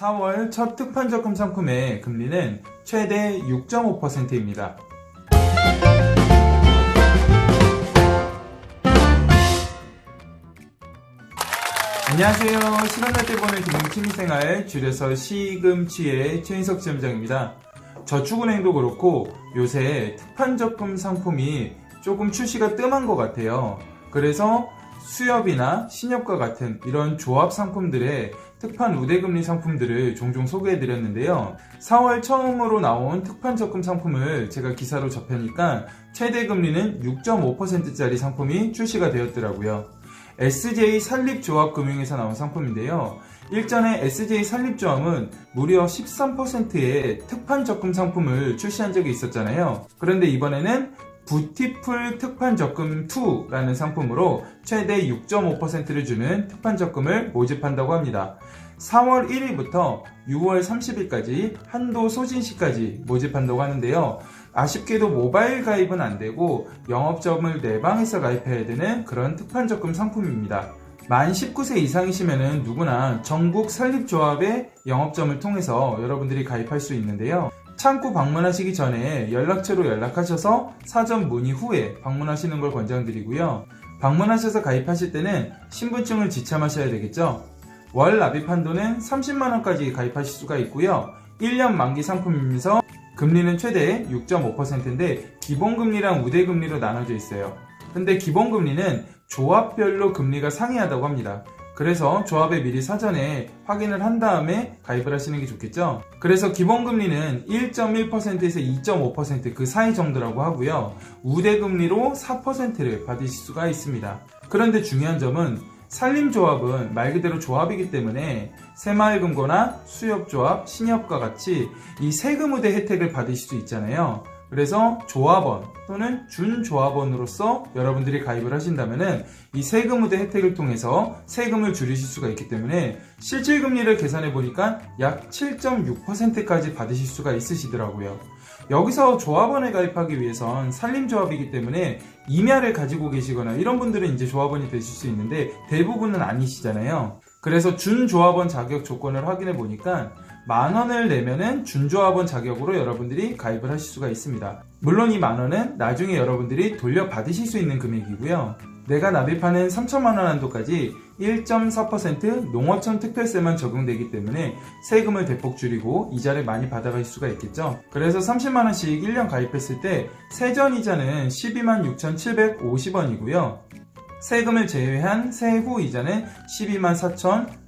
4월 첫 특판적금 상품의 금리는 최대 6.5%입니다. 안녕하세요. 시간 날 때 보는 금융 취미생활 줄여서 시금치의 최인석 지점장입니다. 저축은행도 그렇고 요새 특판적금 상품이 조금 출시가 뜸한 것 같아요. 그래서 수협이나 신협과 같은 이런 조합 상품들의 특판 우대금리 상품들을 종종 소개해 드렸는데요. 4월 처음으로 나온 특판 적금 상품을 제가 기사로 접하니까 최대 금리는 6.5%짜리 상품이 출시가 되었더라고요. SJ 산립조합금융에서 나온 상품인데요. 일전에 SJ 산립조합은 무려 13%의 특판 적금 상품을 출시한 적이 있었잖아요. 그런데 이번에는 부티풀 특판 적금 2라는 상품으로 최대 6.5%를 주는 특판 적금을 모집한다고 합니다. 4월 1일부터 6월 30일까지 한도 소진 시까지 모집한다고 하는데요. 아쉽게도 모바일 가입은 안 되고 영업점을 내방해서 가입해야 되는 그런 특판 적금 상품입니다. 만 19세 이상이시면 누구나 전국 설립조합의 영업점을 통해서 여러분들이 가입할 수 있는데요. 창구 방문하시기 전에 연락처로 연락하셔서 사전 문의 후에 방문하시는 걸 권장드리고요. 방문하셔서 가입하실 때는 신분증을 지참하셔야 되겠죠. 월 납입 한도는 30만원까지 가입하실 수가 있고요. 1년 만기 상품이면서 금리는 최대 6.5%인데 기본금리랑 우대금리로 나눠져 있어요. 근데 기본금리는 조합별로 금리가 상이하다고 합니다. 그래서 조합에 미리 사전에 확인을 한 다음에 가입을 하시는 게 좋겠죠. 그래서 기본금리는 1.1%에서 2.5%그 사이 정도라고 하고요. 우대금리로 4%를 받으실 수가 있습니다. 그런데 중요한 점은 산림조합은 말 그대로 조합이기 때문에 새마을금고나 수협조합, 신협과 같이 이 세금 우대 혜택을 받으실 수 있잖아요. 그래서 조합원 또는 준조합원으로서 여러분들이 가입을 하신다면 이 세금 우대 혜택을 통해서 세금을 줄이실 수가 있기 때문에 실질금리를 계산해 보니까 약 7.6%까지 받으실 수가 있으시더라고요. 여기서 조합원에 가입하기 위해선 산림조합이기 때문에 임야를 가지고 계시거나 이런 분들은 이제 조합원이 되실 수 있는데 대부분은 아니시잖아요. 그래서 준조합원 자격 조건을 확인해 보니까 만 원을 내면은 준조합원 자격으로 여러분들이 가입을 하실 수가 있습니다. 물론 이 만 원은 나중에 여러분들이 돌려받으실 수 있는 금액이고요. 내가 납입하는 3천만 원 한도까지 1.4% 농어촌 특별세만 적용되기 때문에 세금을 대폭 줄이고 이자를 많이 받아갈 수가 있겠죠. 그래서 30만 원씩 1년 가입했을 때 세전 이자는 12만 6,750원이고요. 세금을 제외한 세후 이자는 12만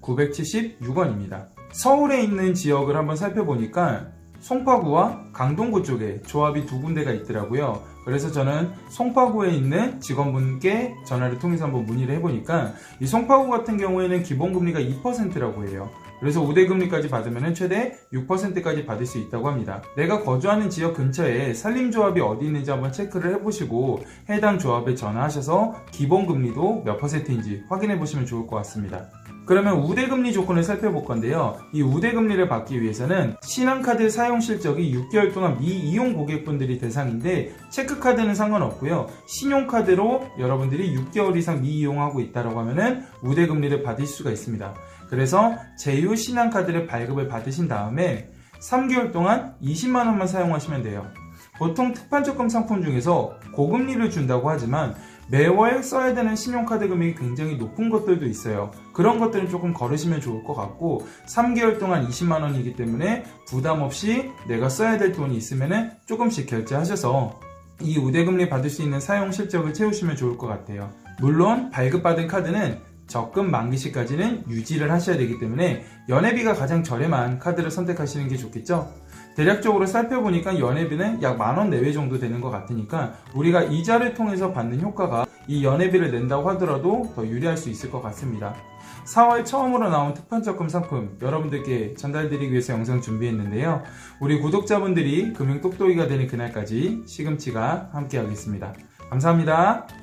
4,976원입니다. 서울에 있는 지역을 한번 살펴보니까 송파구와 강동구 쪽에 조합이 두 군데가 있더라고요. 그래서 저는 송파구에 있는 직원분께 전화를 통해서 한번 문의를 해보니까 이 송파구 같은 경우에는 기본금리가 2%라고 해요. 그래서 우대금리까지 받으면 최대 6%까지 받을 수 있다고 합니다. 내가 거주하는 지역 근처에 산림조합이 어디 있는지 한번 체크를 해보시고 해당 조합에 전화하셔서 기본금리도 몇 퍼센트인지 확인해 보시면 좋을 것 같습니다. 그러면 우대금리 조건을 살펴볼 건데요. 이 우대금리를 받기 위해서는 신한카드 사용 실적이 6개월 동안 미이용 고객분들이 대상인데 체크카드는 상관없고요. 신용카드로 여러분들이 6개월 이상 미이용하고 있다고 하면은 우대금리를 받을 수가 있습니다. 그래서 제휴 신한카드를 발급을 받으신 다음에 3개월 동안 20만원만 사용하시면 돼요. 보통 특판적금 상품 중에서 고금리를 준다고 하지만 매월 써야 되는 신용카드 금액이 굉장히 높은 것들도 있어요. 그런 것들은 조금 걸으시면 좋을 것 같고 3개월 동안 20만 원이기 때문에 부담 없이 내가 써야 될 돈이 있으면 조금씩 결제하셔서 이 우대금리 받을 수 있는 사용 실적을 채우시면 좋을 것 같아요. 물론 발급받은 카드는 적금 만기 시까지는 유지를 하셔야 되기 때문에 연회비가 가장 저렴한 카드를 선택하시는 게 좋겠죠. 대략적으로 살펴보니까 연회비는 약 만 원 내외 정도 되는 것 같으니까 우리가 이자를 통해서 받는 효과가 이 연회비를 낸다고 하더라도 더 유리할 수 있을 것 같습니다. 4월 처음으로 나온 특판적금 상품 여러분들께 전달드리기 위해서 영상 준비했는데요. 우리 구독자분들이 금융 똑똑이가 되는 그날까지 시금치가 함께 하겠습니다. 감사합니다.